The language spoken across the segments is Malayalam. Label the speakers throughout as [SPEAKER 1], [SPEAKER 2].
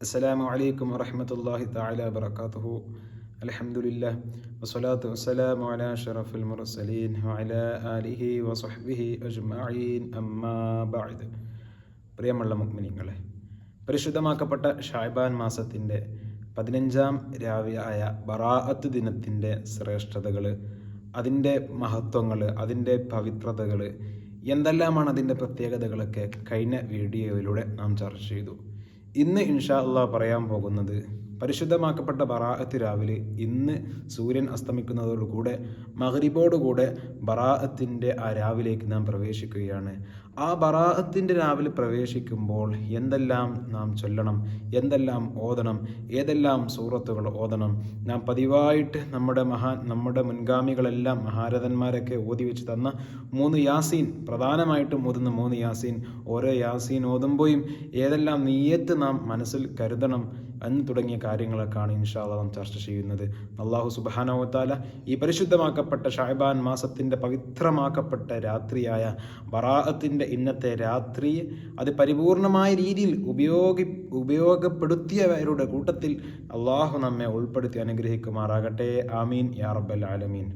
[SPEAKER 1] അസ്സലാമു അലൈക്കും വറഹമത്തല്ലാഹി താല വബർക്കാത്തുഹു അലഹമുല്ല വസ്സലാത്തു വസ്സലാമു ഷറഫുൽ മുറസലീൻ അല അലിഹി വസഹ്ബിഹി അജ്മഈൻ. അമ്മാ പ്രിയമുള്ള മുഗ്മിനിങ്ങളെ പരിശുദ്ധമാക്കപ്പെട്ട ഷായ്ബാൻ മാസത്തിന്റെ പതിനഞ്ചാം രാവിയായ ബറാഅത്ത് ദിനത്തിന്റെ ശ്രേഷ്ഠതകൾ അതിന്റെ മഹത്വങ്ങൾ അതിന്റെ പവിത്രതകൾ എന്തെല്ലാമാണ് അതിന്റെ പ്രത്യേകതകളൊക്കെ കഴിഞ്ഞ വീഡിയോയിലൂടെ നാം ചർച്ച ചെയ്തു. ഇന്ന് ഇൻഷാ അള്ളാഹ് പറയാൻ പോകുന്നത് പരിശുദ്ധമാക്കപ്പെട്ട ബറാഅത്ത് രാവിലെ ഇന്ന് സൂര്യൻ അസ്തമിക്കുന്നതോടുകൂടെ മഹരിബോടുകൂടെ ബറാഅത്തിന്റെ ആ രാവിലേക്ക് നാം പ്രവേശിക്കുകയാണ്. ആ ബറാഅത്തിന്റെ രാവിലെ പ്രവേശിക്കുമ്പോൾ എന്തെല്ലാം നാം ചൊല്ലണം എന്തെല്ലാം ഓതണം ഏതെല്ലാം സൂറത്തുകൾ ഓതണം നാം പതിവായിട്ട് നമ്മുടെ മഹാ നമ്മുടെ മുൻഗാമികളെല്ലാം മഹാരഥന്മാരൊക്കെ ഓതി വെച്ച് തന്ന മൂന്ന് യാസീൻ പ്രധാനമായിട്ടും ഓതുന്ന മൂന്ന് യാസീൻ ഓരോ യാസീൻ ഓതുമ്പോഴും ഏതെല്ലാം നീയത്ത് നാം മനസ്സിൽ കരുതണം എന്ന് തുടങ്ങിയ കാര്യങ്ങളൊക്കെയാണ് ഇൻഷാല്ല നാം ചർച്ച ചെയ്യുന്നത്. അള്ളാഹു സുബാനോത്താല ഈ പരിശുദ്ധമാക്കപ്പെട്ട ഷായ്ബാൻ മാസത്തിന്റെ പവിത്രമാക്കപ്പെട്ട രാത്രിയായ ബറാഅത്തിന്റെ ഇന്നത്തെ രാത്രി അത് പരിപൂർണമായ രീതിയിൽ ഉപയോഗി ഉപയോഗപ്പെടുത്തിയവരുടെ കൂട്ടത്തിൽ അള്ളാഹു നമ്മെ ഉൾപ്പെടുത്തി അനുഗ്രഹിക്കുമാറാകട്ടെ. ആമീൻ. യാ റബ്ബൽ ആലമീൻ.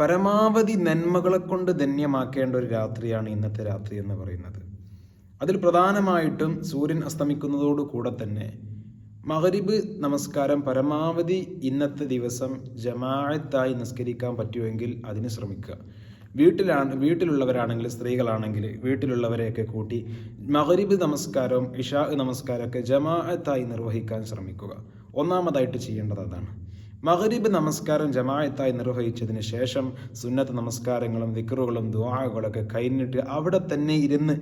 [SPEAKER 1] പരമാവധി നന്മകളെ കൊണ്ട് ധന്യമാക്കേണ്ട ഒരു രാത്രിയാണ് ഇന്നത്തെ രാത്രി എന്ന് പറയുന്നത്. അതിൽ പ്രധാനമായിട്ടും സൂര്യൻ അസ്തമിക്കുന്നതോടു കൂടെ തന്നെ മഹരിബ് നമസ്കാരം പരമാവധി ഇന്നത്തെ ദിവസം ജമാഅത്തായി നിസ്കരിക്കാൻ പറ്റുമെങ്കിൽ അതിന് ശ്രമിക്കുക. വീട്ടിലാണ് വീട്ടിലുള്ളവരാണെങ്കിൽ സ്ത്രീകളാണെങ്കിൽ വീട്ടിലുള്ളവരെയൊക്കെ കൂട്ടി മഹരിബ് നമസ്കാരവും ഇഷാ നമസ്കാരമൊക്കെ ജമാഅത്തായി നിർവഹിക്കാൻ ശ്രമിക്കുക. ഒന്നാമതായിട്ട് ചെയ്യേണ്ടത് അതാണ്. മഹരിബ് നമസ്കാരം ജമായത്തായി നിർവഹിച്ചതിന് ശേഷം സുന്നത്ത് നമസ്കാരങ്ങളും വിക്രുകളും ദുവാകളൊക്കെ കഴിഞ്ഞിട്ട് അവിടെ തന്നെ ഇരുന്ന്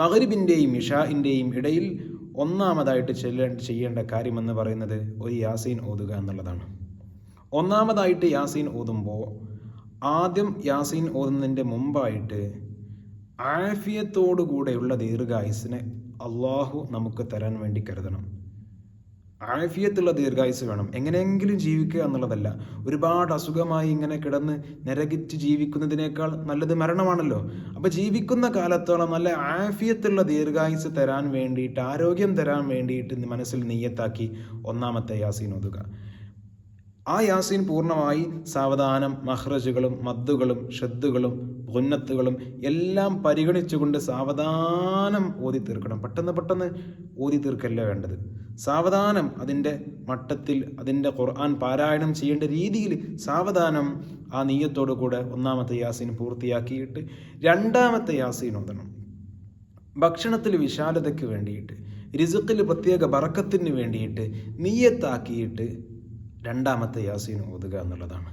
[SPEAKER 1] മഹരീബിന്റെയും ഇഷാഇന്റെയും ഇടയിൽ ഒന്നാമതായിട്ട് ചെല്ലേണ്ട ചെയ്യേണ്ട കാര്യമെന്ന് പറയുന്നത് ഒരു യാസീൻ ഓതുക എന്നുള്ളതാണ്. ഒന്നാമതായിട്ട് യാസീൻ ഓതുമ്പോൾ ആദ്യം യാസീൻ ഓതുന്നതിന്റെ മുമ്പായിട്ട് ആഫിയത്തോടുകൂടെയുള്ള ദീർഘായുസിനെ അള്ളാഹു നമുക്ക് തരാൻ വേണ്ടി കരുതണം. ആഫിയത്തുള്ള ദീർഘായുസ് വേണം. എങ്ങനെയെങ്കിലും ജീവിക്കുക എന്നുള്ളതല്ല. ഒരുപാട് അസുഖമായി ഇങ്ങനെ കിടന്ന് നിരകിച്ച് ജീവിക്കുന്നതിനേക്കാൾ നല്ലത് മരണമാണല്ലോ. അപ്പോൾ ജീവിക്കുന്ന കാലത്തോളം നല്ല ആഫിയത്തുള്ള ദീർഘായുസ് തരാൻ വേണ്ടിയിട്ട് ആരോഗ്യം തരാൻ വേണ്ടിയിട്ട് മനസ്സിൽ നെയ്യത്താക്കി ഒന്നാമത്തെ യാസീൻ ഒതുക ആ യാസീൻ പൂർണമായി സാവധാനം മഹ്റജുകളും മദ്ദുകളും ഷദ്ദുകളും ഉന്നത്തുകളും എല്ലാം പരിഗണിച്ചുകൊണ്ട് സാവധാനം ഓതി തീർക്കണം പെട്ടെന്ന് പെട്ടെന്ന് ഓതി തീർക്കല്ല വേണ്ടത്? സാവധാനം അതിന്റെ മട്ടത്തിൽ അതിന്റെ ഖുർആൻ പാരായണം ചെയ്യേണ്ട രീതിയിൽ സാവധാനം ആ നീയത്തോടു കൂടെ ഒന്നാമത്തെ യാസീൻ പൂർത്തിയാക്കിയിട്ട് രണ്ടാമത്തെ യാസീൻ ഓതണം ഭക്ഷണത്തിൽ വിശാലതയ്ക്ക് വേണ്ടിയിട്ട് രിസുക്കിൽ പ്രത്യേക ബറക്കത്തിന് വേണ്ടിയിട്ട് നീയത്താക്കിയിട്ട് രണ്ടാമത്തെ യാസീൻ ഓതുക എന്നുള്ളതാണ്.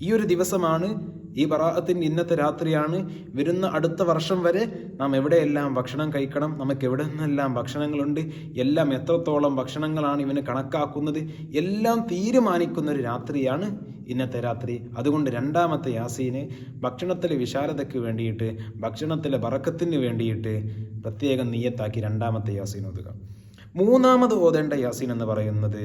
[SPEAKER 1] ഈ ഒരു ദിവസമാണ് ഈ ബറാഅത്തിന്റെ ഇന്നത്തെ രാത്രിയാണ്. വരുന്ന അടുത്ത വർഷം വരെ നാം എവിടെയെല്ലാം ഭക്ഷണം കഴിക്കണം നമുക്ക് എവിടെ നിന്നെല്ലാം ഭക്ഷണങ്ങളുണ്ട് എല്ലാം എത്രത്തോളം ഭക്ഷണങ്ങളാണ് ഇവന് കണക്കാക്കുന്നത് എല്ലാം തീരുമാനിക്കുന്ന ഒരു രാത്രിയാണ് ഇന്നത്തെ രാത്രി. അതുകൊണ്ട് രണ്ടാമത്തെ യാസീന് ഭക്ഷണത്തിലെ വിശാലതയ്ക്ക് വേണ്ടിയിട്ട് ഭക്ഷണത്തിലെ വറക്കത്തിന് വേണ്ടിയിട്ട് പ്രത്യേകം നീയത്താക്കി രണ്ടാമത്തെ യാസീൻ ഓതുക. മൂന്നാമത് ഓതേണ്ട യാസീൻ എന്ന് പറയുന്നത്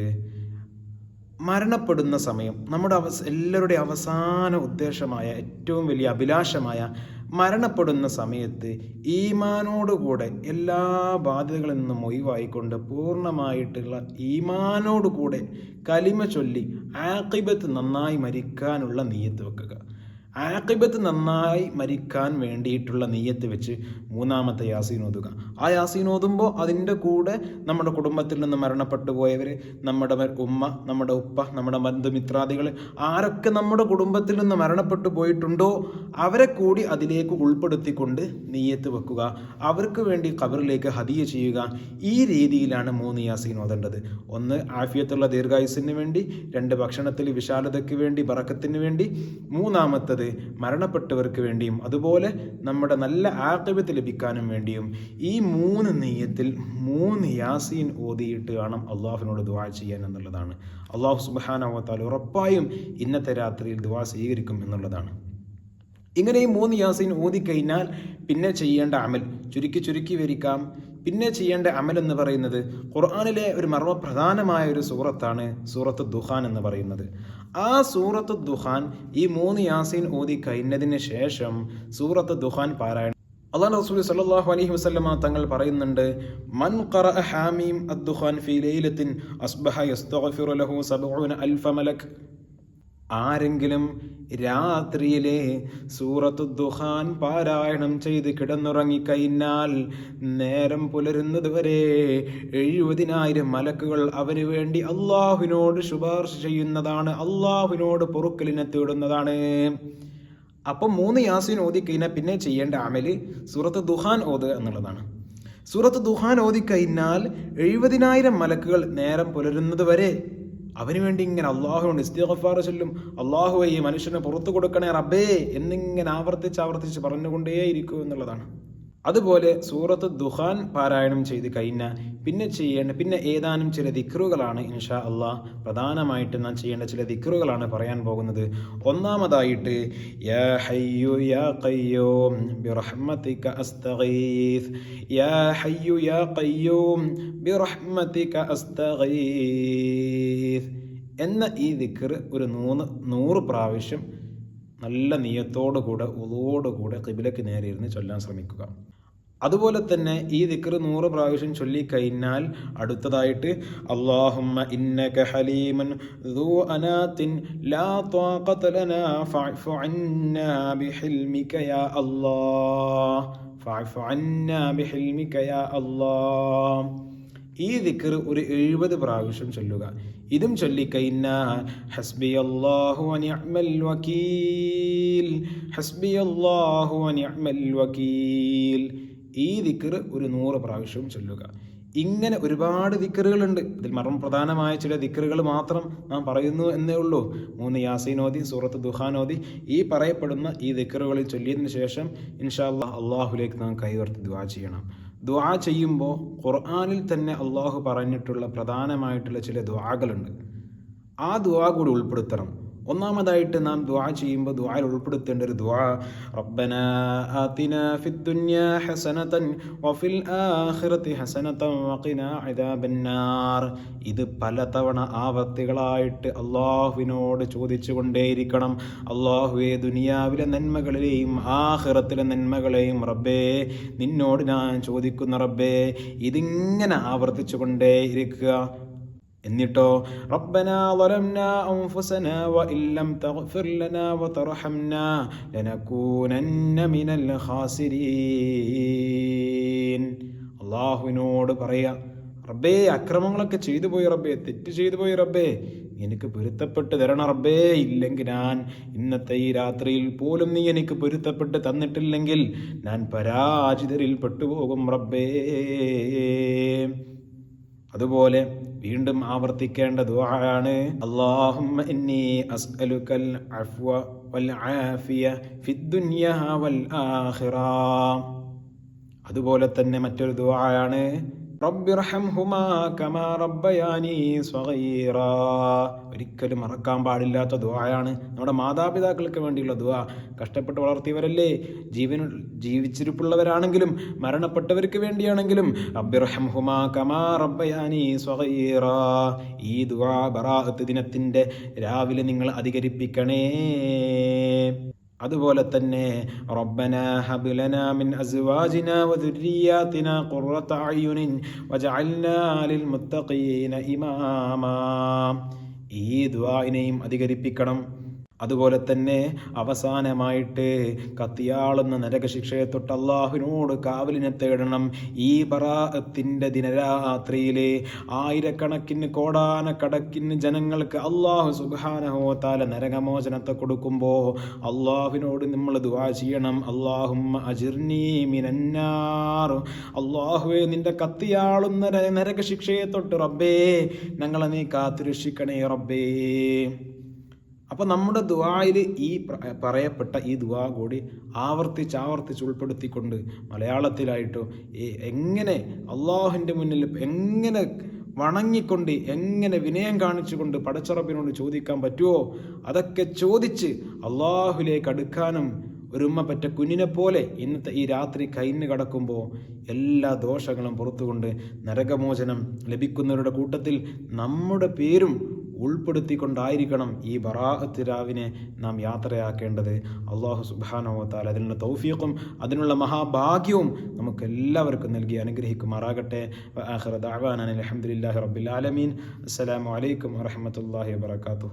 [SPEAKER 1] മരണപ്പെടുന്ന സമയം നമ്മുടെ അവസ എല്ലാവരുടെ അവസാന ഉദ്ദേശമായ ഏറ്റവും വലിയ അഭിലാഷമായ മരണപ്പെടുന്ന സമയത്ത് ഈമാനോടുകൂടെ എല്ലാ ബാധ്യതകളിൽ നിന്നും ഒഴിവായിക്കൊണ്ട് പൂർണമായിട്ടുള്ള ഈമാനോടുകൂടെ കലിമ ചൊല്ലി ആക്കിബത്ത് നന്നായി മരിക്കാനുള്ള നീയത്ത് വെക്കുക. ആക്കിബത്ത് നന്നായി മരിക്കാൻ വേണ്ടിയിട്ടുള്ള നീയത്ത് വെച്ച് മൂന്നാമത്തെ യാസീൻ ഓതുക. ആ യാസീൻ ഓതുമ്പോൾ അതിന്റെ കൂടെ നമ്മുടെ കുടുംബത്തിൽ നിന്ന് മരണപ്പെട്ടു പോയവർ നമ്മുടെ ഉമ്മ നമ്മുടെ ഉപ്പ നമ്മുടെ ബന്ധുമിത്രാദികൾ ആരൊക്കെ നമ്മുടെ കുടുംബത്തിൽ നിന്ന് മരണപ്പെട്ടു പോയിട്ടുണ്ടോ അവരെ കൂടി അതിലേക്ക് ഉൾപ്പെടുത്തിക്കൊണ്ട് നെയ്യത്ത് വെക്കുക. അവർക്ക് വേണ്ടി ഖബറിലേക്ക് ഹതിയ ചെയ്യുക. ഈ രീതിയിലാണ് മൂന്ന് യാസീൻ ഓതേണ്ടത്. ഒന്ന് ആഫിയത്തുള്ള ദീർഘായുസിന് വേണ്ടി രണ്ട് ഭക്ഷണത്തിൽ വിശാലതയ്ക്ക് വേണ്ടി ബറക്കത്തിന് വേണ്ടി. മൂന്നാമത്തത് മരണപ്പെട്ടവർക്ക് വേണ്ടിയും. അതുപോലെ നമ്മുടെ നല്ല ആക്യവത്ത് ലഭിക്കാനും വേണ്ടിയും ഈ മൂന്ന് നെയ്യത്തിൽ മൂന്ന് യാസീൻ ഓതിയിട്ട് വേണം അള്ളാഹുവിനോട് ദുവാ ചെയ്യാൻ എന്നുള്ളതാണ്. അള്ളാഹു സുബാനാവത്താൽ ഉറപ്പായും ഇന്നത്തെ രാത്രിയിൽ ദുവാ സ്വീകരിക്കും എന്നുള്ളതാണ്. ഇങ്ങനെ ഈ മൂന്ന് യാസീൻ ഓതിക്കഴിഞ്ഞാൽ പിന്നെ ചെയ്യേണ്ട അമൽ ചുരുക്കി ചുരുക്കി വരിക്കാം പിന്നെ ചെയ്യേണ്ട അമൽ എന്ന് പറയുന്നത് ഖുർആാനിലെ ഒരു മർമ്മപ്രധാനമായ ഒരു സൂറത്താണ് സൂറത്ത് ദുഹാൻ എന്ന് പറയുന്നത്. ആ സൂറത്ത് ദുഹാൻ ഈ മൂന്ന് യാസീൻ ഓതി കഴിഞ്ഞതിന് ശേഷം സൂറത്ത് ദുഹാൻ പാരായണം അള്ളാഹു റസൂൽ സല്ലല്ലാഹു അലൈഹി വസല്ലമ തങ്ങൾ പറയുന്നുണ്ട് മൻ ഖറഅ ഹാമീം അദ്ദുഖാൻ ഫീ ലൈലത്തിൻ അസ്ബഹ യസ്തഗ്ഫിറു ലഹു സബ്ഊന അൽഫ മലക്. ആരെങ്കിലും രാത്രിയിലെ സൂറത്തു ദുഹാൻ പാരായണം ചെയ്ത് കിടന്നുറങ്ങിക്കഴിഞ്ഞാൽ നേരം പുലരുന്നത് വരെ എഴുപതിനായിരം മലക്കുകൾ അവന് വേണ്ടി അള്ളാഹുവിനോട് ശുപാർശ ചെയ്യുന്നതാണ് അള്ളാഹുവിനോട് പൊറുക്കലിനെ തേടുന്നതാണ്. അപ്പം മൂന്ന് യാസീൻ ഓതിക്കഴിഞ്ഞാൽ പിന്നെ ചെയ്യേണ്ട അമൽ സൂറത്ത് ദുഹാൻ ഓതുക എന്നുള്ളതാണ്. സൂറത്ത് ദുഹാൻ ഓതിക്കഴിഞ്ഞാൽ എഴുപതിനായിരം മലക്കുകൾ നേരം പുലരുന്നത് വരെ അവന് വേണ്ടി ഇങ്ങനെ അള്ളാഹുണ്ട് ഇസ്തിഫാർ ചൊല്ലും അള്ളാഹു ഈ മനുഷ്യനെ പുറത്തു കൊടുക്കണേ റബ്ബേ എന്നിങ്ങനെ ആവർത്തിച്ച് ആവർത്തിച്ച് പറഞ്ഞുകൊണ്ടേയിരിക്കും എന്നുള്ളതാണ്. അതുപോലെ സൂറത്ത് ദുഹാൻ പാരായണം ചെയ്ത് കഴിഞ്ഞാൽ പിന്നെ ചെയ്യേണ്ട പിന്നെ ഏതാനും ചില ദിക്റുകളാണ് ഇൻഷാ അള്ളാഹ് പ്രധാനമായിട്ട് നാം ചെയ്യേണ്ട ചില ദിക്റുകളാണ് പറയാൻ പോകുന്നത്. ഒന്നാമതായിട്ട് യാ ഹയ്യു യാ ബിറഹ്മതിക യാ ഹയ്യു യാ ബിറഹ്മതിക എന്ന ഈ ദിക്ർ ഒരു മൂന്ന് നൂറ് പ്രാവശ്യം നല്ല നീയത്തോടുകൂടെ കൂടെ കിബിലയ്ക്ക് നേരെ ഇരുന്ന് ചൊല്ലാൻ ശ്രമിക്കുക. അതുപോലെ തന്നെ ഈ ദിക്ർ നൂറ് പ്രാവശ്യം ചൊല്ലിക്കഴിഞ്ഞാൽ അടുത്തതായിട്ട് അള്ളാഹുമ്മ ഇന്നക ഹലീമൻ ذو أنات لا طاقة لنا فاعف عنا بحلمك يا الله فاعف عنا بحلمك يا الله ഈ ദിക്കർ ഒരു എഴുപത് പ്രാവശ്യം ചൊല്ലുക ഇതും ചൊല്ലിക്കഴിഞ്ഞ ഹസ്ബി അള്ളാഹു അനിഅമൽ വക്കീൽ ഹസ്ബി അള്ളാഹു അനിഅമൽ വക്കീൽ ഈ ദിക്കർ ഒരു നൂറ് പ്രാവശ്യവും ചൊല്ലുക. ഇങ്ങനെ ഒരുപാട് ദിക്കറുകളുണ്ട്. ഇതിൽ മർമ്മ പ്രധാനമായ ചില ദിക്കറുകൾ മാത്രം നാം പറയുന്നു എന്നേ ഉള്ളൂ. മൂന്ന് യാസീനോദി സൂറത്ത് ദുഹാനോദി ഈ പറയപ്പെടുന്ന ഈ ദിക്കറുകളിൽ ചൊല്ലിയതിനു ശേഷം ഇൻഷാ അള്ളാഹ് അള്ളാഹുലേക്ക് നാം കൈവർത്തി ദുവാ ചെയ്യണം. ദുആ ചെയ്യുമ്പോൾ ഖുർആാനിൽ തന്നെ അള്ളാഹു പറഞ്ഞിട്ടുള്ള പ്രധാനമായിട്ടുള്ള ചില ദ്വാകളുണ്ട് ആ ദ്വാ കൂടി ഉൾപ്പെടുത്തണം. ഒന്നാമതായിട്ട് നാം ദ്വാ ചെയ്യുമ്പോൾ ദുആയിൽ ഉൾപ്പെടുത്തേണ്ട ഒരു ദുആ റബ്ബന ആതിന ഫിദ്ദുനിയ ഹസനതൻ വഫിൽ ആഖിറതി ഹസനതൻ വഖിന അദാബന്നാർ. ഇത് പലതവണ ആവർത്തികളായിട്ട് അള്ളാഹുവിനോട് ചോദിച്ചുകൊണ്ടേയിരിക്കണം. അള്ളാഹുവെ ദുനിയാവിലെ നന്മകളിലെയും ആഖിറത്തിലെ നന്മകളെയും റബ്ബേ നിന്നോട് ഞാൻ ചോദിക്കുന്ന റബ്ബേ ഇതിങ്ങനെ ആവർത്തിച്ചു കൊണ്ടേ ഇരിക്കുക എന്നിട്ടോ റബ്ബന ظلمنا أنفسنا وإن لم تغفر لنا وترحمنا لنكونن من الخاسرين അള്ളാഹുവിനോട് പറയാ റബ്ബേ അക്രമങ്ങളൊക്കെ ചെയ്തു പോയി റബ്ബേ തെറ്റ് ചെയ്തു പോയി റബ്ബേ എനിക്ക് പൊരുത്തപ്പെട്ട് തരണം റബ്ബേ ഇല്ലെങ്കിൽ ഞാൻ ഇന്നത്തെ ഈ രാത്രിയിൽ പോലും നീ എനിക്ക് പൊരുത്തപ്പെട്ട് തന്നിട്ടില്ലെങ്കിൽ ഞാൻ പരാജിതരിൽ പെട്ടുപോകും റബ്ബേ അതുപോലെ വീണ്ടും ആവർത്തിക്കേണ്ട ദുആയാണ് അല്ലാഹുമ്മ ഇന്നി അസ്അലുക്കൽ അഫ്വ വൽ ആഫിയ ഫിദ് ദുനിയാ വൽ ആഖിറ. അതുപോലെ തന്നെ മറ്റൊരു ദുആയാണ് ഒരിക്കലും മറക്കാൻ പാടില്ലാത്ത ദുആയാണ് നമ്മുടെ മാതാപിതാക്കൾക്ക് വേണ്ടിയുള്ള ദുആ. കഷ്ടപ്പെട്ട് വളർത്തിയവരല്ലേ? ജീവൻ ജീവിച്ചിരിപ്പുള്ളവരാണെങ്കിലും മരണപ്പെട്ടവർക്ക് വേണ്ടിയാണെങ്കിലും റബ്ബിർഹംഹുമാ കമാ റബ്ബയാനി സ്വഗീറാ. ഈ ദുആ ബറാഅത്ത് ദിനത്തിന്റെ രാവിലെ നിങ്ങൾ അധികരിപ്പിക്കണേ. അതുപോലെ തന്നെ റബ്ബന ഹബ് ലനാ മിൻ അസ്വാജിന വദുരിയാതിന ഖുർറത അയുനിൻ വജഅൽനാ ലിൽ മുത്തഖീന ഇമാമാ. ഈ ദുആഇനെയും അധികരിപ്പിക്കണം. അതുപോലെ തന്നെ അവസാനമായിട്ട് കത്തിയാളുന്ന നരകശിക്ഷയെ തൊട്ട് അള്ളാഹുവിനോട് കാവലിനെ തേടണം. ഈ പറത്തിന്റെ ദിനരാത്രിയിലെ ആയിരക്കണക്കിന് കോടാനക്കണക്കിന് ജനങ്ങൾക്ക് അള്ളാഹു സുഖാനഹോ താല നരകമോചനത്തെ കൊടുക്കുമ്പോൾ അള്ളാഹുവിനോട് നമ്മൾ ദുവാ ചെയ്യണം. അള്ളാഹും അജിർനീ മിനന്നാർ. അള്ളാഹുവെ നിന്റെ കത്തിയാളുന്ന നരകശിക്ഷയെ തൊട്ട് റബ്ബേ ഞങ്ങളെ നീ കാത്തുരക്ഷിക്കണേ റബ്ബേ. അപ്പോൾ നമ്മുടെ ദുവായിൽ ഈ പറയപ്പെട്ട ഈ ദുആ കൂടി ആവർത്തിച്ച് ആവർത്തിച്ച് ഉൾപ്പെടുത്തിക്കൊണ്ട് മലയാളത്തിലായിട്ടോ എങ്ങനെ അള്ളാഹുവിന്റെ മുന്നിൽ എങ്ങനെ വണങ്ങിക്കൊണ്ട് എങ്ങനെ വിനയം കാണിച്ചുകൊണ്ട് പടച്ചറപ്പിനോട് ചോദിക്കാൻ പറ്റുമോ അതൊക്കെ ചോദിച്ച് അള്ളാഹുലേക്ക് അടുക്കാനും ഒരുമ്മ പറ്റ കുഞ്ഞിനെ പോലെ ഇന്നത്തെ ഈ രാത്രി കൈന്ന് കടക്കുമ്പോൾ എല്ലാ ദോഷങ്ങളും പുറത്തുകൊണ്ട് നരകമോചനം ലഭിക്കുന്നവരുടെ കൂട്ടത്തിൽ നമ്മുടെ പേരും ഉൾപ്പെടുത്തിക്കൊണ്ടായിരിക്കണം ഈ ബറാഅത്ത് രാവിനെ നാം യാത്രയാക്കേണ്ടത്. അള്ളാഹു സുബാനോത്താൽ അതിനുള്ള തൗഫീഖും അതിനുള്ള മഹാഭാഗ്യവും നമുക്ക് എല്ലാവർക്കും നൽകി അനുഗ്രഹിക്കുമാറാകട്ടെ. അലഹമുല്ലാഹി റബ്ബിൽ ആലമീൻ. അസ്സലാമു അലൈക്കും വറഹമത്തല്ലാഹി വാത്തു